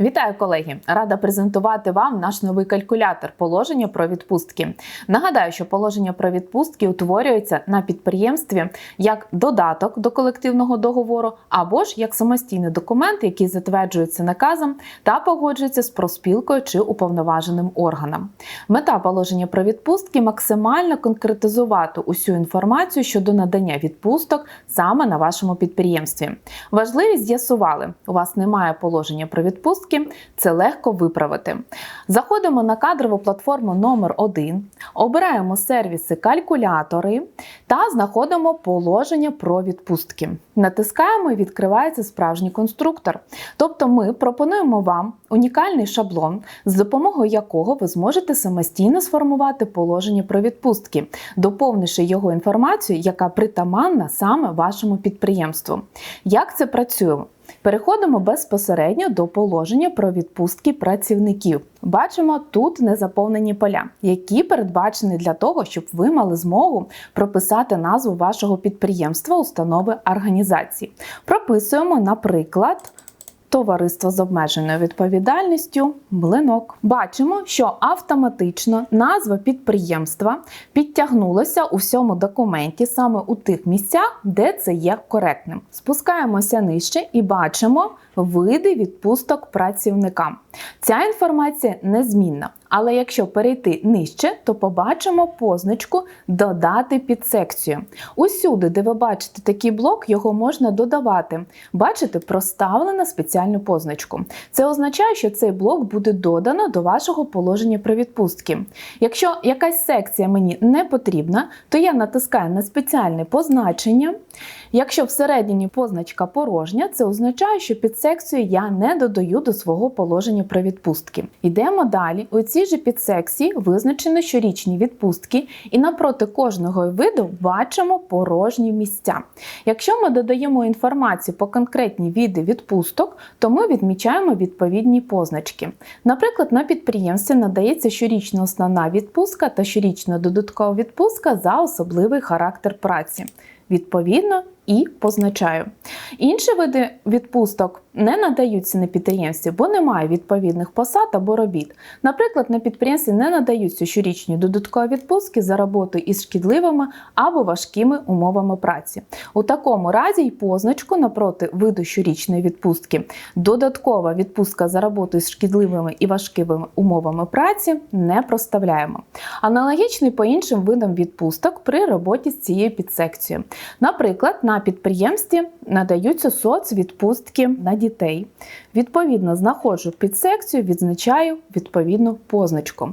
Вітаю, колеги! Рада презентувати вам наш новий калькулятор положення про відпустки. Нагадаю, що положення про відпустки утворюється на підприємстві як додаток до колективного договору, або ж як самостійний документ, який затверджується наказом та погоджується з проспілкою чи уповноваженим органом. Мета положення про відпустки максимально конкретизувати усю інформацію щодо надання відпусток саме на вашому підприємстві. Важливість з'ясували, у вас немає положення про відпустки, це легко виправити. Заходимо на кадрову платформу номер 1 обираємо сервіси калькулятори та знаходимо положення про відпустки. Натискаємо і відкривається справжній конструктор. Тобто ми пропонуємо вам унікальний шаблон, з допомогою якого ви зможете самостійно сформувати положення про відпустки, доповнивши його інформацію, яка притаманна саме вашому підприємству. Як це працює? Переходимо безпосередньо до положення про відпустки працівників. Бачимо тут незаповнені поля, які передбачені для того, щоб ви мали змогу прописати назву вашого підприємства, установи організації. Прописуємо, наприклад. Товариство з обмеженою відповідальністю млинок. Бачимо, що автоматично назва підприємства підтягнулася у всьому документі саме у тих місцях, де це є коректним. Спускаємося нижче і бачимо види відпусток працівникам. Ця інформація незмінна. Але якщо перейти нижче, то побачимо позначку Додати під секцію. Усюди, де ви бачите такий блок, його можна додавати. Бачите, проставлено спеціальну позначку. Це означає, що цей блок буде додано до вашого положення про відпустки. Якщо якась секція мені не потрібна, то я натискаю на спеціальне позначення. Якщо всередині позначка порожня, це означає, що під секцію я не додаю до свого положення про відпустки. Йдемо далі. У цій же підсекції визначено щорічні відпустки, і напроти кожного виду бачимо порожні місця. Якщо ми додаємо інформацію по конкретні види відпусток, то ми відмічаємо відповідні позначки. Наприклад, на підприємстві надається щорічна основна відпустка та щорічна додаткова відпустка за особливий характер праці. Відповідно, і позначаю. Інші види відпусток не надаються на підприємстві, бо немає відповідних посад або робіт. Наприклад, на підприємстві не надаються щорічні додаткові відпустки за роботу із шкідливими або важкими умовами праці. У такому разі й позначку напроти виду щорічної відпустки додаткова відпустка за роботу із шкідливими і важкими умовами праці не проставляємо. Аналогічний по іншим видам відпусток при роботі з цією підсекцією. Наприклад, на підприємстві надаються соцвідпустки на дітей. Відповідно, знаходжу підсекцію, відзначаю відповідну позначку.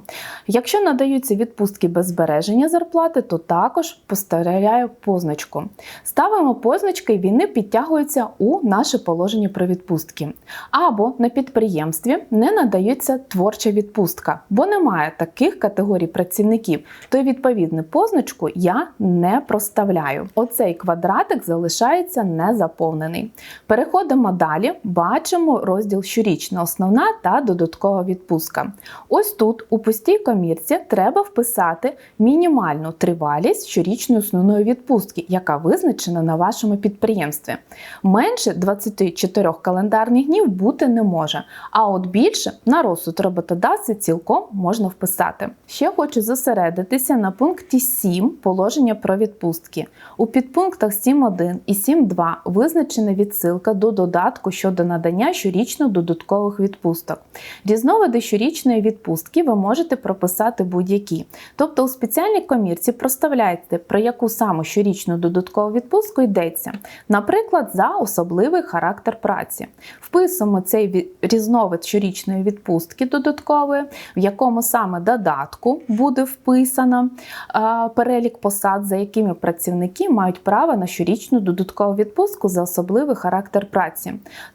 Якщо надаються відпустки без збереження зарплати, то також поставляю позначку. Ставимо позначки і вони підтягуються у наше положення про відпустки. Або на підприємстві не надається творча відпустка, бо немає таких категорій працівників, то відповідну позначку я не проставляю. Оцей квадратик залишається незаповнений. Переходимо далі, бачимо розділ щорічна основна та додаткова відпустка. Ось тут, у пустій комірці, треба вписати мінімальну тривалість щорічної основної відпустки, яка визначена на вашому підприємстві. Менше 24 календарних днів бути не може, а от більше на розсуд роботодавця цілком можна вписати. Ще хочу зосередитися на пункті 7 положення про відпустки. У підпунктах 7.1 і 7.2 визначена відсилка до додатку щодо надання щорічно додаткових відпусток. Різновиди щорічної відпустки ви можете прописати будь-які. Тобто у спеціальній комірці проставляєте, про яку саме щорічну додаткову відпустку йдеться, наприклад, за особливий характер праці. Вписуємо цей різновид щорічної відпустки додаткової, в якому саме додатку буде вписано перелік посад, за якими працівники мають право на щорічну додаткову відпустку за особливий характер праці.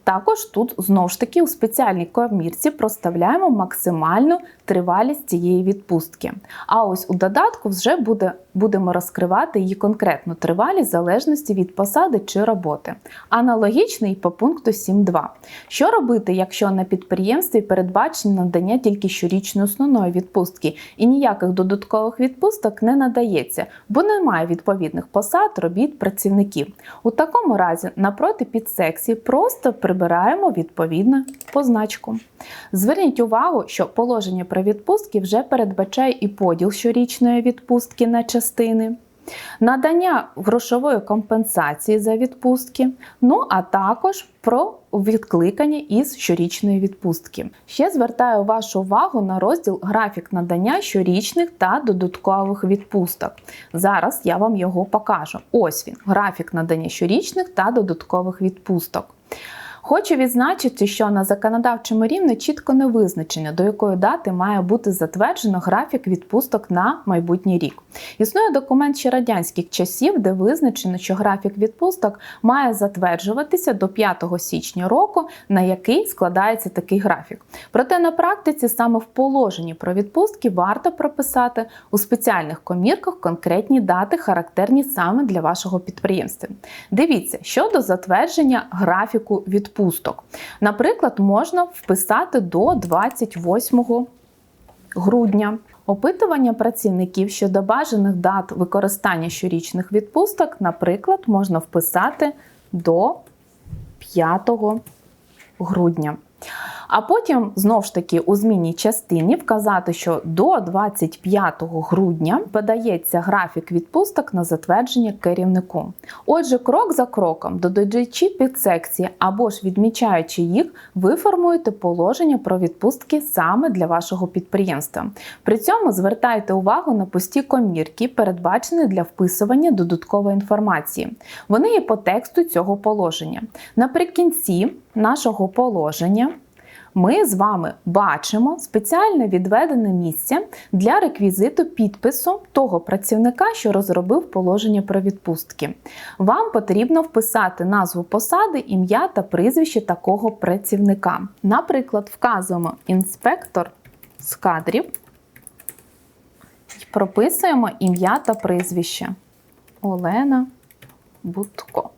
Також тут знову ж таки у спеціальній комірці проставляємо максимальну тривалість цієї відпустки. А ось у додатку вже буде будемо розкривати її конкретну тривалість в залежності від посади чи роботи. Аналогічний по пункту 7.2. Що робити, якщо на підприємстві передбачено надання тільки щорічної основної відпустки і ніяких додаткових відпусток не надається, бо немає відповідних посад, робіт працівників. У такому разі напроти підсекції просто прибираємо відповідну позначку. Зверніть увагу, що положення про відпустки вже передбачає і поділ щорічної відпустки на частини. Надання грошової компенсації за відпустки, ну а також про відкликання із щорічної відпустки. Ще звертаю вашу увагу на розділ графік надання щорічних та додаткових відпусток. Зараз я вам його покажу. Ось він, графік надання щорічних та додаткових відпусток. Хочу відзначити, що на законодавчому рівні чітко не визначено, до якої дати має бути затверджено графік відпусток на майбутній рік. Існує документ ще радянських часів, де визначено, що графік відпусток має затверджуватися до 5 січня року, на який складається такий графік. Проте на практиці саме в положенні про відпустки варто прописати у спеціальних комірках конкретні дати, характерні саме для вашого підприємства. Дивіться, щодо затвердження графіку відпусток відпусток. Наприклад, можна вписати до 28 грудня. Опитування працівників щодо бажаних дат використання щорічних відпусток, наприклад, можна вписати до 5 грудня. А потім знову ж таки у змінній частині вказати, що до 25 грудня подається графік відпусток на затвердження керівнику. Отже, крок за кроком, додаючи підсекції або ж відмічаючи їх, ви формуєте положення про відпустки саме для вашого підприємства. При цьому звертайте увагу на пусті комірки, передбачені для вписування додаткової інформації. Вони є по тексту цього положення. Наприкінці нашого положення ми з вами бачимо спеціальне відведене місце для реквізиту підпису того працівника, що розробив положення про відпустки. Вам потрібно вписати назву посади, ім'я та прізвище такого працівника. Наприклад, вказуємо інспектор з кадрів і прописуємо ім'я та прізвище Олена Будко.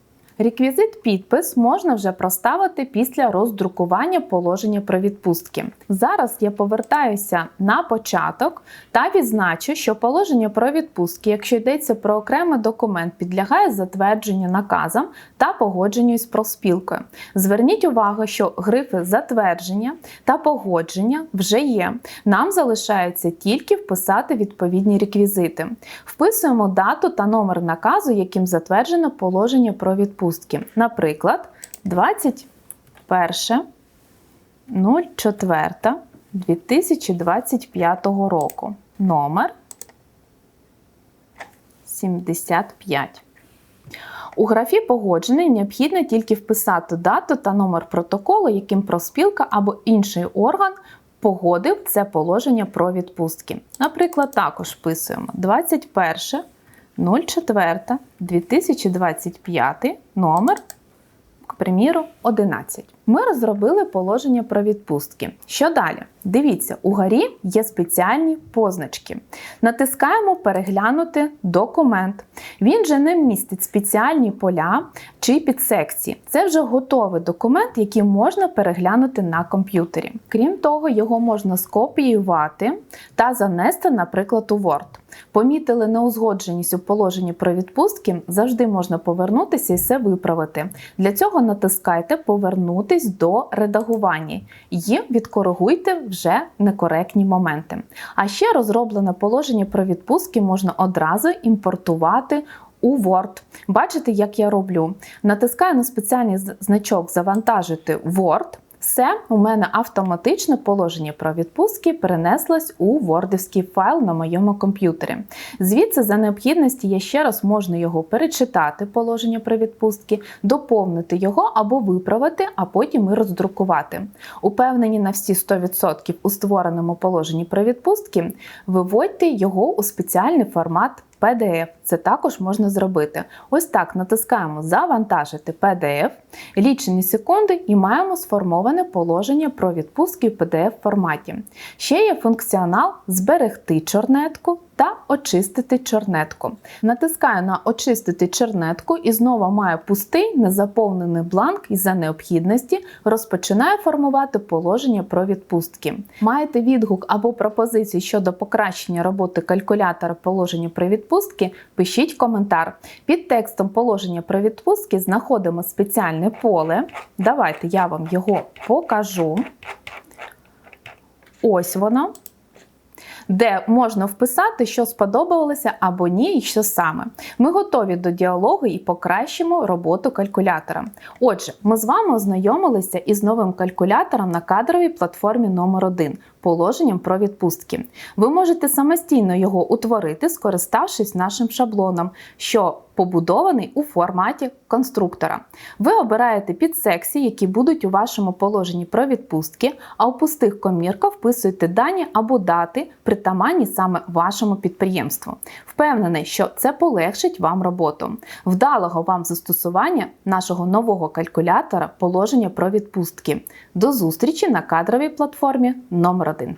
Реквізит підпис можна вже проставити після роздрукування положення про відпустки. Зараз я повертаюся на початок та відзначу, що положення про відпустки, якщо йдеться про окремий документ, підлягає затвердженню наказам та погодженню з профспілкою. Зверніть увагу, що грифи затвердження та погодження вже є. Нам залишається тільки вписати відповідні реквізити. Вписуємо дату та номер наказу, яким затверджено положення про відпустки відпустки. Наприклад, 21.04.2025 року. Номер 75. У графі погоджений необхідно тільки вписати дату та номер протоколу, яким проспілка або інший орган погодив це положення про відпустки. Наприклад, також вписуємо 21 04 2025 номер, к приміру, 11. Ми розробили положення про відпустки. Що далі? Дивіться, у горі є спеціальні позначки. Натискаємо Переглянути документ. Він же не містить спеціальні поля чи підсекції. Це вже готовий документ, який можна переглянути на комп'ютері. Крім того, його можна скопіювати та занести, наприклад, у Word. Помітили неузгодженість у положенні про відпустки, завжди можна повернутися і все виправити. Для цього натискайте Повернутись до редагування і відкоригуйте вже некоректні моменти. А ще розроблене положення про відпустки можна одразу імпортувати. У Word. Бачите, як я роблю? Натискаю на спеціальний значок Завантажити Word. Все, у мене автоматично положення про відпустки перенеслось у вордівський файл на моєму комп'ютері. Звідси, за необхідності, я ще раз можна його перечитати, положення про відпустки, доповнити його або виправити, а потім і роздрукувати. Упевнені на всі 100% у створеному положенні про відпустки, виводьте його у спеціальний формат PDF. Це також можна зробити. Ось так натискаємо Завантажити PDF, лічені секунди і маємо сформоване положення про відпустки в PDF форматі. Ще є функціонал Зберегти чорнетку та очистити чорнетку. Натискаю на очистити чорнетку і знову маю пустий незаповнений бланк і за необхідності розпочинаю формувати положення про відпустки. Маєте відгук або пропозиції щодо покращення роботи калькулятора положення про відпустки? Пишіть коментар. Під текстом положення про відпустки знаходимо спеціальне поле. Давайте я вам його покажу. Ось воно де можна вписати, що сподобалося або ні, і що саме. Ми готові до діалогу і покращимо роботу калькулятора. Отже, ми з вами ознайомилися із новим калькулятором на кадровій платформі номер 1 положенням про відпустки. Ви можете самостійно його утворити, скориставшись нашим шаблоном, що побудований у форматі конструктора. Ви обираєте підсекції, які будуть у вашому положенні про відпустки, а у пустих комірках вписуєте дані або дати, притаманні саме вашому підприємству. Впевнений, що це полегшить вам роботу. Вдалого вам застосування нашого нового калькулятора положення про відпустки. До зустрічі на кадровій платформі номер 1